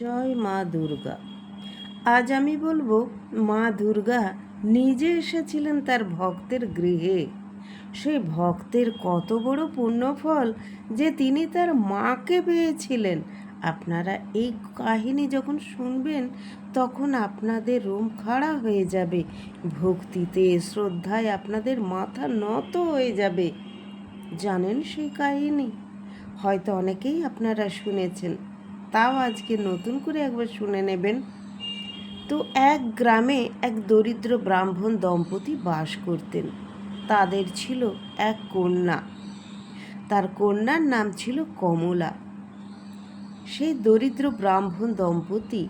জয় মা দুর্গা। আজ আমি বলব, মা দুর্গা নিজে এসেছিলেন তার ভক্তের গৃহে। সেই ভক্তের কত বড় পুণ্যফল যে তিনি তার মাকে পেয়েছিলেন। আপনারা এই কাহিনী যখন শুনবেন, তখন আপনাদের রোম খাড়া হয়ে যাবে। ভক্তিতে, শ্রদ্ধায় আপনাদের মাথা নত হয়ে যাবে। জানেন সেই কাহিনী? হয়তো অনেকেই আপনারা শুনেছেন। তাও আজকে নতুন করে একবার শুনে নেবেন। তো এক গ্রামে এক দরিদ্র ব্রাহ্মণ দম্পতি বাস করতেন। তাদের ছিল এক কন্যা। তার কন্যার নাম ছিল কমলা। সেই দরিদ্র ব্রাহ্মণ দম্পতি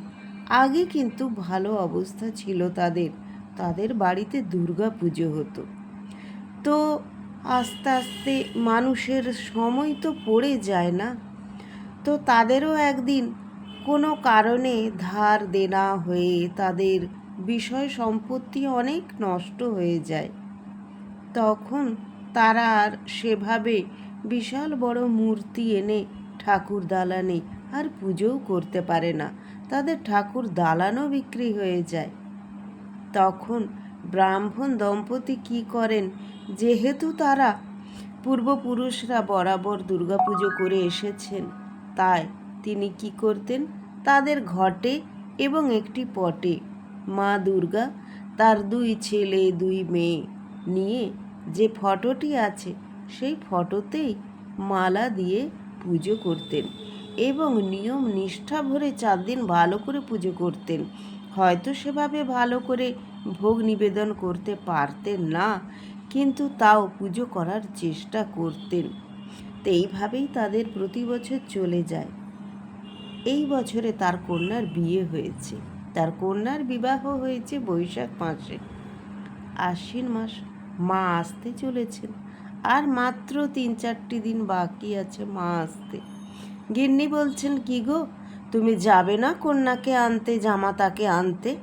আগে কিন্তু ভালো অবস্থা ছিল তাদের। তাদের বাড়িতে দুর্গা পুজো হতো। তো আস্তে আস্তে মানুষের সময় তো পড়ে যায় না। তো তাদেরও একদিন কোনো কারণে ধার দেনা হয়ে তাদের বিষয় সম্পত্তি অনেক নষ্ট হয়ে যায়। তখন তারা আর সেভাবে বিশাল বড় মূর্তি এনে ঠাকুর দালানে আর পুজোও করতে পারে না। তাদের ঠাকুর দালানও বিক্রি হয়ে যায়। তখন ব্রাহ্মণ দম্পতি কি করেন? যেহেতু তারা পূর্বপুরুষরা বরাবর দুর্গাপুজো করে এসেছেন তাই তিনি কি করতেন? তাদের ঘটে এবং একটি পটে মা দুর্গা তার দুই ছেলে, দুই মেয়ে নিয়ে যে ফটোটি আছে, সেই ফটোতেই মালা দিয়ে পুজো করতেন এবং নিয়ম নিষ্ঠা ভরে চার দিন ভালো করে পুজো করতেন। হয়তো সেভাবে ভালো করে ভোগ নিবেদন করতে পারতেন না, কিন্তু তাও পুজো করার চেষ্টা করতেন। তো এইভাবেই তাদের প্রতি বছর চলে যায়। এই বছরে তার কন্যার বিয়ে হয়েছে। তার কন্যার বিবাহ হয়েছে বৈশাখ মাসে। আশ্বিন মাস, মা আসতে চলেছেন। আর মাত্র তিন চারটি দিন বাকি আছে মা আসতে। গিন্নি বলছেন, কি গো, তুমি যাবে না কন্যাকে আনতে, জামাতাকে আনতে?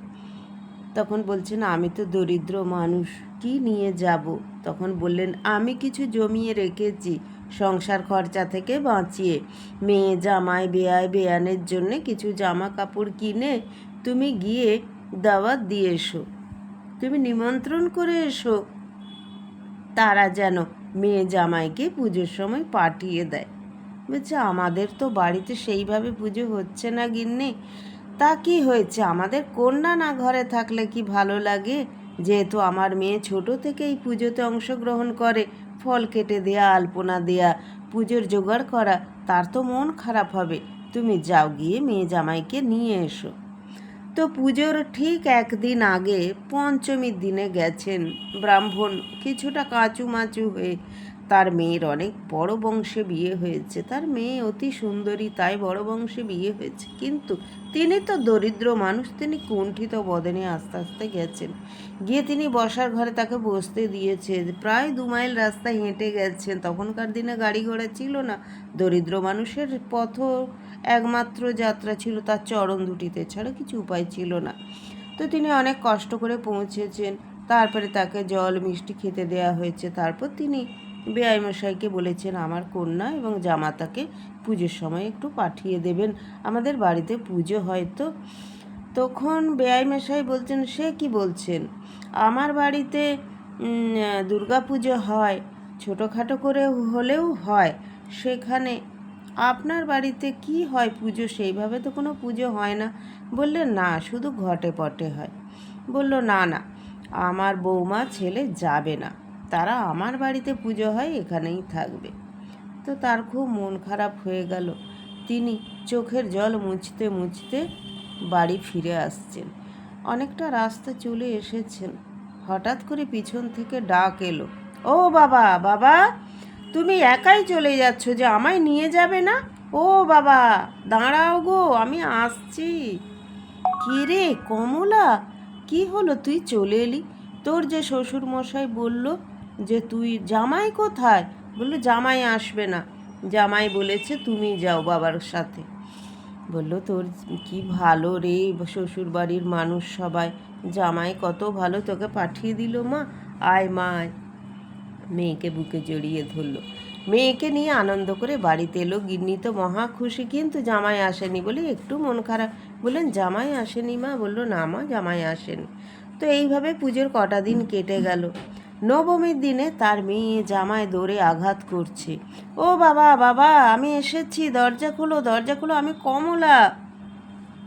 তখন বলছেন, আমি তো দরিদ্র মানুষ, কি নিয়ে যাব? তখন বললেন, আমি কিছু জমিয়ে রেখেছি সংসার খরচা থেকে বাঁচিয়ে। মেয়ে জামাই বেয়ায় বেয়ানের জন্য কিছু জামা কাপড় কিনে তুমি গিয়ে দাওয়াত দিয়ে এসো। তুমি নিমন্ত্রণ করে এসো। তারা যেন মেয়ে জামাইকে পুজোর সময় পাঠিয়ে দেয়। বলছে, আমাদের তো বাড়িতে সেইভাবে পুজো হচ্ছে না গিন্নি। তা কি হয়েছে? আমাদের কন্যা না ঘরে থাকলে কি ভালো লাগে? যেহেতু আমার মেয়ে ছোট থেকেই পুজোতে অংশগ্রহণ করে, ফল কেটে দেয়া, আলপনা দেয়া, পুজোর জোগাড় করা, তার তো মন খারাপ হবে। তুমি যাও গিয়ে মেয়ে জামাইকে নিয়ে এসো। তো পুজোর ঠিক একদিন আগে পঞ্চমীর দিনে গেছেন ব্রাহ্মণ, কিছুটা কাঁচু মাচু হয়ে তার মেয়ের অনেক বড় বংশে বিয়ে হয়েছে। তার মেয়ে অতি সুন্দরী, তাই বড় বংশে বিয়ে হয়েছে। কিন্তু তিনি তো দরিদ্র মানুষ, তিনি কুণ্ঠিত বদনে আস্তে আস্তে গেছেন। গিয়ে তিনি বসার ঘরে তাকে বসতে দিয়েছে প্রায় দু মাইল রাস্তা হেঁটে গেছেন। তখনকার দিনে গাড়ি ঘোড়া ছিল না। দরিদ্র মানুষের পথ একমাত্র যাত্রা ছিল, তার চরণ দুটিতে ছাড়া কিছু উপায় ছিল না। তো তিনি অনেক কষ্ট করে পৌঁছেছেন। তারপরে তাকে জল, মিষ্টি খেতে দেওয়া হয়েছে। তারপর তিনি মশাইকে বলেছেন আমার কন্যা এবং জামাতাকে পুজোর সময় একটু পাঠিয়ে দেবেন। আমাদের বাড়িতে পুজো হয় তো। তখন মশাই বলছেন, সে কি বলছেন? আমার বাড়িতে দুর্গা পুজো হয়, ছোটোখাটো করে হলেও হয়। সেখানে আপনার বাড়িতে কি হয় পুজো? সেইভাবে তো কোনো পুজো হয় না। বললে, না, শুধু ঘটে পটে হয়। বলল, না না, আমার বৌমা ছেলে যাবে না। তারা আমার বাড়িতে পুজো হয়, এখানেই থাকবে। তো তার খুব মন খারাপ হয়ে গেল। তিনি চোখের জল মুছতে মুছতে বাড়ি ফিরে আসছেন। অনেকটা রাস্তা চলে এসেছেন। হঠাৎ করে পিছন থেকে ডাক এলো, ও বাবা বাবা, তুমি একাই চলে যাচ্ছ যে আমায় নিয়ে যাবে না? ও বাবা, দাঁড়াও গো, আমি আসছি। কী রে কমলা, কি হলো? তুই চলে এলি? তোর যে শ্বশুর মশাই বলল যে তুই জামাই কোথায়? বলল, জামাই আসবে না। জামাই বলেছে, তুমি যাও বাবার সাথে। বলল, তোর কি ভালো রে শ্বশুর বাড়ির মানুষ সবাই। জামাই কত ভালো তোকে পাঠিয়ে দিল মা। আয় মা, আয়। মেয়েকে বুকে জড়িয়ে ধরলো। মেয়েকে নিয়ে আনন্দ করে বাড়িতে এলো। গিন্নি তো মহা খুশি, কিন্তু জামাই আসেনি বলে একটু মন খারাপ। বললেন, জামাই আসেনি মা। বলল, না মা, জামাই আসেনি। তো এইভাবে পুজোর কটা দিন কেটে গেল। নবমীর দিনে তার মেয়ে জামায় দৌড়ে আঘাত করছে। ও বাবা বাবা, আমি এসেছি, দরজা খোলো দরজা খোলো, আমি কমলা।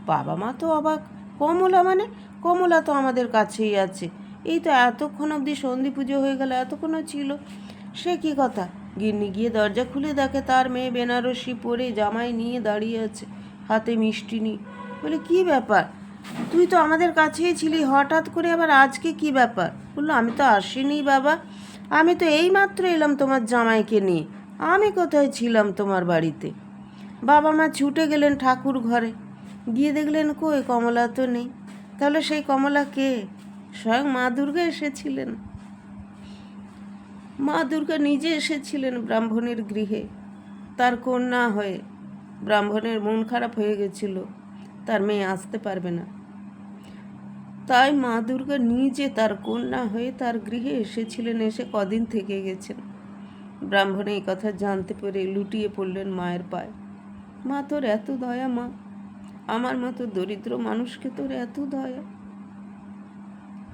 বাবা মা তো অবাক। কমলা মানে? কমলা তো আমাদের কাছেই আছে। এই তো এতক্ষণ অবধি সন্ধি পুজো হয়ে গেল, এতক্ষণও ছিল। সে কি কথা? গিন্নি গিয়ে দরজা খুলে দেখে তার মেয়ে বেনারসি পরে জামাই নিয়ে দাঁড়িয়ে আছে, হাতে মিষ্টি নিয়ে। বলে, কি ব্যাপার? তুই তো আমাদের কাছেই ছিলি, হঠাৎ করে আবার আজকে কি ব্যাপার? বলল, আমি তো আসিনি বাবা। আমি তো এইমাত্র এলাম তোমার জামাইকে নিয়ে। আমি কোথায় ছিলাম তোমার বাড়িতে? বাবা মা ছুটে গেলেন ঠাকুর ঘরে। গিয়ে দেখলেন, কই, কমলা তো নেই। তাহলে সেই কমলা কে? স্বয়ং মা দুর্গা এসেছিলেন। মা দুর্গা নিজে এসেছিলেন ব্রাহ্মণের গৃহে। তার কন্যা হয়ে ব্রাহ্মণের মন খারাপ হয়ে গেছিল। তার মেয়ে আসতে পারবে না। তাই মা দুর্গা নিজে তার কন্যা হয়ে তার গৃহে এসেছিলেন, এসে কদিন থেকে গেছেন। ব্রাহ্মণ এই কথা জানতে পেরে লুটিয়ে পড়লেন মায়ের পায়ে। মা তোর এত দয়া মা, আমার মতো দরিদ্র মানুষকে তোর এত দয়া।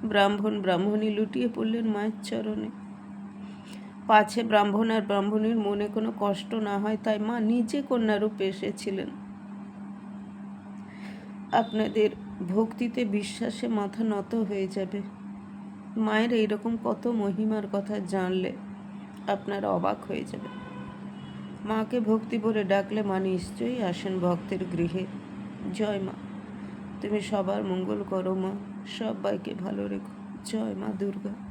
ব্রাহ্মণ ব্রাহ্মণী লুটিয়ে পড়লেন মায়ের চরণে। পাছে ব্রাহ্মণ আর ব্রাহ্মণীর মনে কোনো কষ্ট না হয়, তাই মা নিজে কন্যারূপে এসেছিলেন। আপনাদের ভক্তিতে বিশ্বাসে মাথা নত হয়ে যাবে। মায়ের এইরকম কত মহিমার কথা জানলে আপনারা অবাক হয়ে যাবে মাকে ভক্তি বলে ডাকলে মা নিশ্চয়ই আসেন ভক্তের গৃহে। জয় মা, তুমি সবার মঙ্গল করো মা, সবাইকে ভালো রেখো। জয় মা দুর্গা।